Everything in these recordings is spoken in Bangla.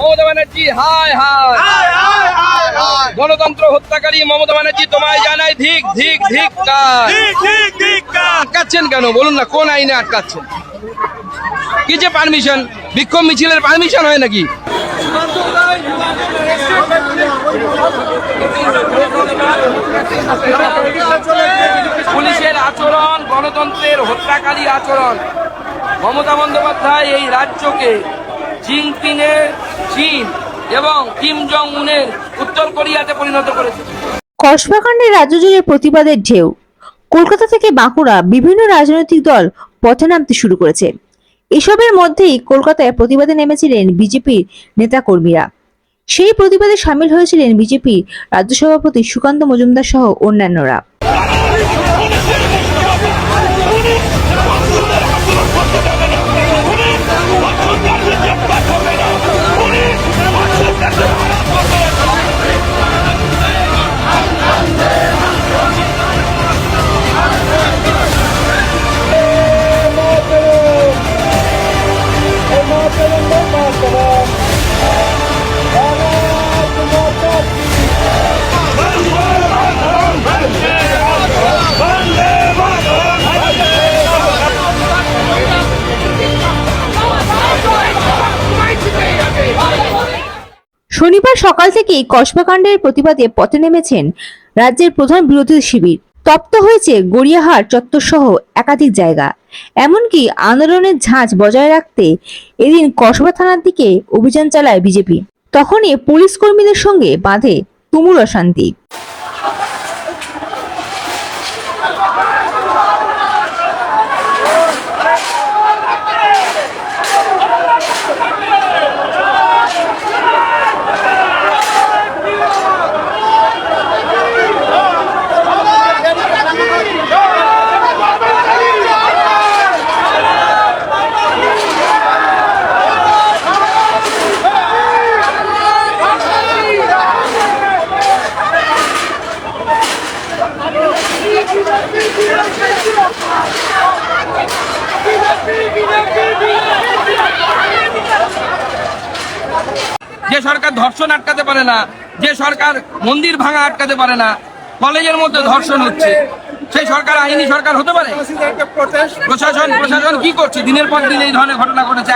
ব্যানার্জি হায় হায়। গণতন্ত্র হত্যাকারী মমতা ব্যানার্জি তোমায় জানাই ধিক ধিক ধিক আটকাচ্ছেন কেন? বলুন না কোন আইনে আটকাচ্ছেন? কি যে পারমিশন? বিক্ষোভ মিছিলের পারমিশন হয় নাকি? পুলিশের আচরণ গণতন্ত্রের হত্যাকারী আচরণ। মমতা বন্দ্যোপাধ্যায় এই রাজ্যকে জিনপিংয়ের চীন এবং কিম জং উনের উত্তর কোরিয়াতে পরিণত করেছে। কসবাকাণ্ডের রাজ্য জুড়ে প্রতিবাদের ঢেউ। কলকাতা থেকে বাঁকুড়া বিভিন্ন রাজনৈতিক দল পথে নামতে শুরু করেছে। এসবের মধ্যেই কলকাতায় প্রতিবাদে নেমেছিলেন বিজেপির নেতাকর্মীরা। সেই প্রতিবাদে সামিল হয়েছিলেন বিজেপি রাজ্য সভাপতি সুকান্ত মজুমদার সহ অন্যান্যরা। শনিবার সকাল থেকেই কসবাকাণ্ডের প্রতিবাদে পথে নেমেছেন রাজ্যের প্রধান বিরোধী শিবির। তপ্ত হয়েছে গড়িয়াহাট চত্বরসহ একাধিক জায়গা। এমনকি আন্দোলনের ঝাঁজ বজায় রাখতে এদিন কসবা থানার দিকে অভিযান চালায় বিজেপি। তখনই পুলিশ কর্মীদের সঙ্গে বাঁধে তুমুল অশান্তি। সরকার ধর্ষণ আটকাতে পারে না যে সরকার মন্দির ভাঙা আটকাতে পারে না কলেজের মধ্যে ধর্ষণ হচ্ছে। সেই সরকার আইনি সরকার হতে পারে? প্রশাসন প্রশাসন কি করছে? দিনের পর দিন এই ধরনের ঘটনা ঘটেছে।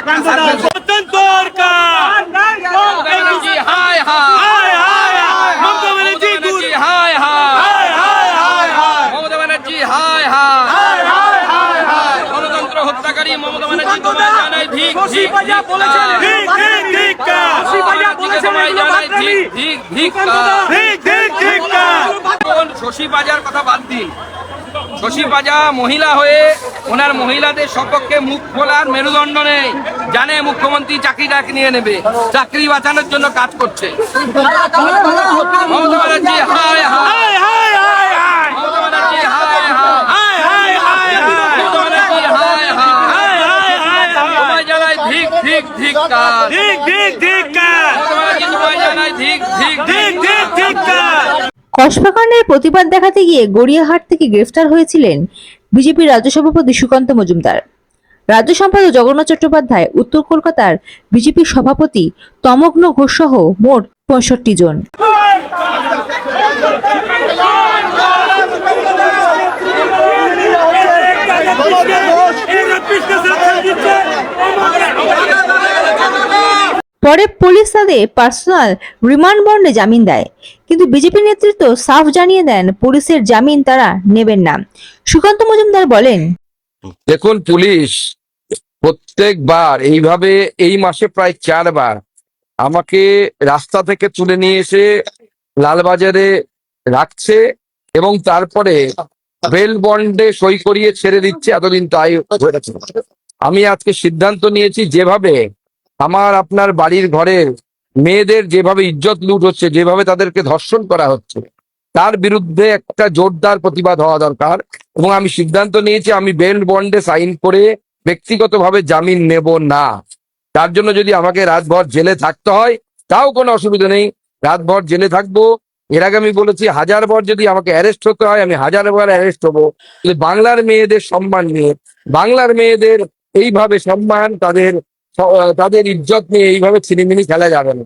শশী বাজার কথা বাদ দিন শশী বাজা মহিলা হয়ে ওনার মহিলাদের সপক্ষে মুখ খোলার মেরুদণ্ড নেই জানে মুখ্যমন্ত্রী চাকরিটা নিয়ে নেবে চাকরি বাঁচানোর জন্য কাজ করছে মমতা ব্যানার্জি হায় হায় মমতা ব্যানার্জি হায় হায় মমতা ব্যানার্জি হায় হায় তোমায় ধিক ধিক ধিক কসবাকাণ্ডের প্রতিবাদ দেখাতে গিয়ে গড়িয়াহাট থেকে গ্রেফতার হয়েছিলেন বিজেপির রাজ্য সভাপতি সুকান্ত মজুমদার। রাজ্য সম্পাদক জগন্নাথ চট্টোপাধ্যায় উত্তর কলকাতার বিজেপির সভাপতি তমগ্ন ঘোষ সহ মোট পঁয়ষট্টি জন। পরে পুলিশ তাদের পার্সোনাল রিমান্ড বন্ডে জামিন দেয়। কিন্তু বিজেপি নেতৃত্ব সাফ জানিয়ে দেন, পুলিশের জামিন তারা নেবেন না। সুকান্ত মজুমদার বলেন, দেখুন পুলিশ, প্রত্যেকবার এইভাবে এই মাসে প্রায় চারবার আমাকে রাস্তা থেকে তুলে নিয়ে এসে লালবাজারে রাখছে এবং তারপরে বেল বন্ডে সই করিয়ে ছেড়ে দিচ্ছে, এতদিন তাই আমি আজকে সিদ্ধান্ত নিয়েছি যেভাবে আমার আপনার বাড়ির ঘরের মেয়েদের যেভাবে ইজ্জত লুট হচ্ছে, যেভাবে তাদেরকে ধর্ষণ করা হচ্ছে, তার বিরুদ্ধে একটা জোরদার প্রতিবাদ হওয়া দরকার এবং আমি সিদ্ধান্ত নিয়েছি আমি বেল বন্ডে সাইন করে ব্যক্তিগতভাবে জামিন নেব না। তার জন্য যদি আমাকে রাতভর জেলে থাকতে হয়, তাও কোনো অসুবিধা নেই। রাতভর জেলে থাকব, এর আগে আমি বলেছি হাজার বার যদি আমাকে অ্যারেস্ট হতে হয়, আমি হাজার বার অ্যারেস্ট হব। বাংলার মেয়েদের সম্মান নিয়ে, বাংলার মেয়েদের এইভাবে সম্মান তাদের তাদের ইজ্জত নিয়ে এইভাবে ছিনিমিনি খেলা যাবে না।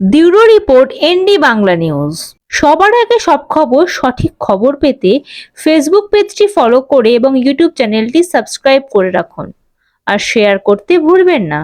Bureau report ND Bangla news. সবার আগে সব খবর, সঠিক খবর পেতে ফেসবুক পেজটি ফলো করে এবং ইউটিউব চ্যানেলটি সাবস্ক্রাইব করে রাখুন। আর শেয়ার করতে ভুলবেন না।